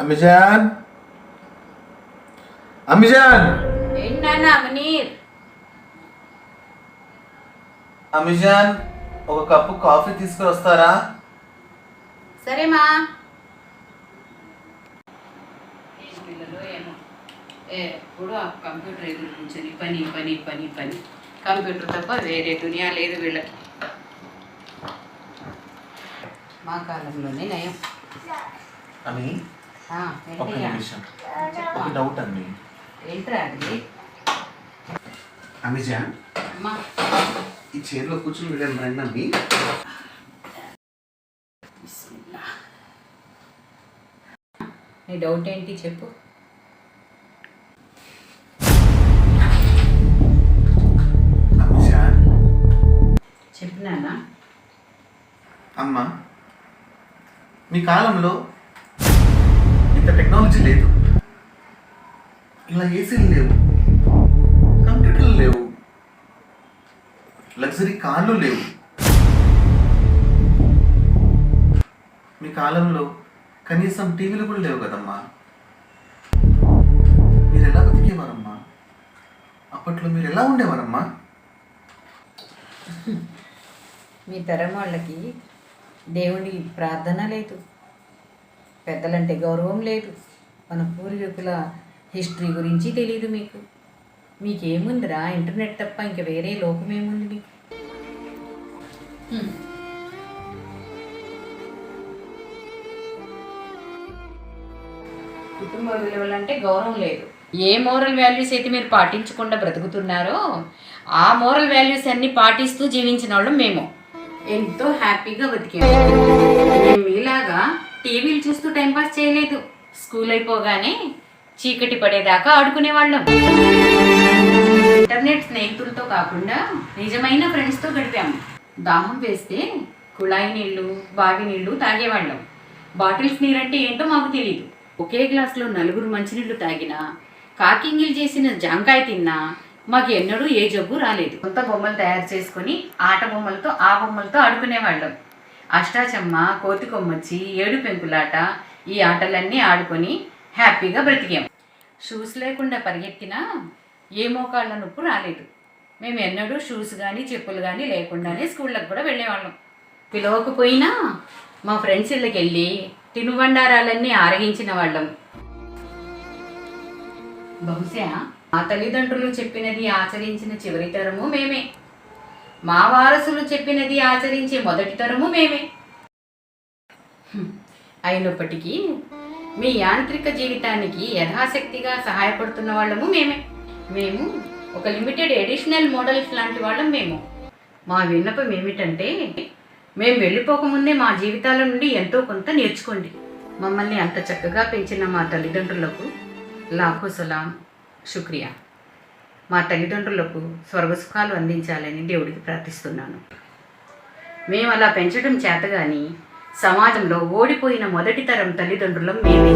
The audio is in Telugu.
అమిజాన్? అమిజాన్? అమిజాన్ ఒక కప్పు కాఫీ తీసుకుని వస్తారా సరేమా ఏం పిల్లలు ఏమో ఎప్పుడు ఆ కంప్యూటర్ ఎదురు కూర్చొని పని పని పని పని. కంప్యూటర్ తప్ప వేరే దునియా లేదు వీళ్ళకి. మా కాలంలోనే నయం. అని ఆ, ఒక? నిమిషం. ఒక డౌట్ అండి. అమ్మా. ఈ చైర్లో కూర్చుని వెళ్ళాను రండి అండి. నీ డౌట్ ఏంటి చెప్పు. చెప్పినానా అమ్మ మీ కాలంలో టెక్నాలజీ లేదు. ఇలా ఏసీలు లేవు. కంప్యూటర్లు లేవు. లగ్జరీ కార్లు లేవు. మీ కాలంలో కనీసం టీవీలు కూడా లేవు కదమ్మా. మీరు ఎలా బతికేవారమ్మా? అప్పట్లో మీరు ఎలా ఉండేవారమ్మా? మీ తరం వాళ్ళకి దేవుడి ప్రార్థన లేదు. పెద్దలంటే గౌరవం లేదు. మన పూర్వీకుల హిస్టరీ గురించి తెలియదు మీకు. మీకేముందిరా ఇంటర్నెట్ తప్ప ఇంక వేరే లోకం ఏముంది మీకు కుటుంబ విలువలు అంటే గౌరవం లేదు. ఏ మోరల్ వాల్యూస్ అయితే మీరు పాటించకుండా బ్రతుకుతున్నారో ఆ మోరల్ వాల్యూస్ అన్ని పాటిస్తూ జీవించిన వాళ్ళు మేము. ఎంతో హ్యాపీగా బతికాము మేము మీలాగా టీవీలు చూస్తూ టైంపాస్ చేయలేదు. స్కూల్ అయిపోగానే చీకటి పడేదాకా ఆడుకునే వాళ్ళం ఇంటర్నెట్ స్నేహితులతో కాకుండా నిజమైన ఫ్రెండ్స్తో గడిపాము. దాహం వేస్తే కుళాయి నీళ్ళు బావి నీళ్ళు తాగేవాళ్ళం. బాటిల్స్ నీరంటే ఏంటో మాకు తెలియదు ఒకే గ్లాసులో నలుగురు మంచినీళ్ళు తాగినా కాకింగిల్ చేసిన జాంకాయ తిన్నా మాకు ఎన్నడూ ఏ జబ్బు రాలేదు. కొత్త బొమ్మలు తయారు చేసుకొని ఆట బొమ్మలతో ఆ బొమ్మలతో ఆడుకునేవాళ్ళం. అష్టాచమ్మ కోతికొమ్మచ్చి ఏడు పెంకులాట ఈ ఆటలన్నీ ఆడుకొని హ్యాపీగా బ్రతికాం. షూస్ లేకుండా పరిగెత్తినా ఏ మోకాళ్ళ నొప్పు రాలేదు. మేము ఎన్నడూ షూస్ కానీ చెప్పులు కానీ లేకుండానే స్కూళ్ళకి కూడా వెళ్ళేవాళ్ళం. పిలవకపోయినా మా ఫ్రెండ్స్ ఇళ్ళకి వెళ్ళి తినుబండారాలన్నీ ఆరగించిన వాళ్ళం. బహుశా మా తల్లిదండ్రులు చెప్పినది ఆచరించిన చివరి తరము మేమే. మా వారసులు చెప్పినది ఆచరించే మొదటి తరము మేమే. అయినప్పటికీ మీ యాంత్రిక జీవితానికి యథాశక్తిగా సహాయపడుతున్న వాళ్ళము మేమే. మేము ఒక లిమిటెడ్ ఎడిషనల్ మోడల్స్ లాంటి వాళ్ళం మేము. మా విన్నపం ఏమిటంటే మేము వెళ్ళిపోకముందే మా జీవితాల నుండి ఎంతో కొంత నేర్చుకోండి. మమ్మల్ని అంత చక్కగా పెంచిన మా తల్లిదండ్రులకు లాఖో సలాం శుక్రియా. మా తల్లిదండ్రులకు స్వర్గసుఖాలు అందించాలని దేవుడికి ప్రార్థిస్తున్నాను. మేము అలా పెంచడం చేతగాని సమాజంలో ఓడిపోయిన మొదటి తరం తల్లిదండ్రులం మేమే.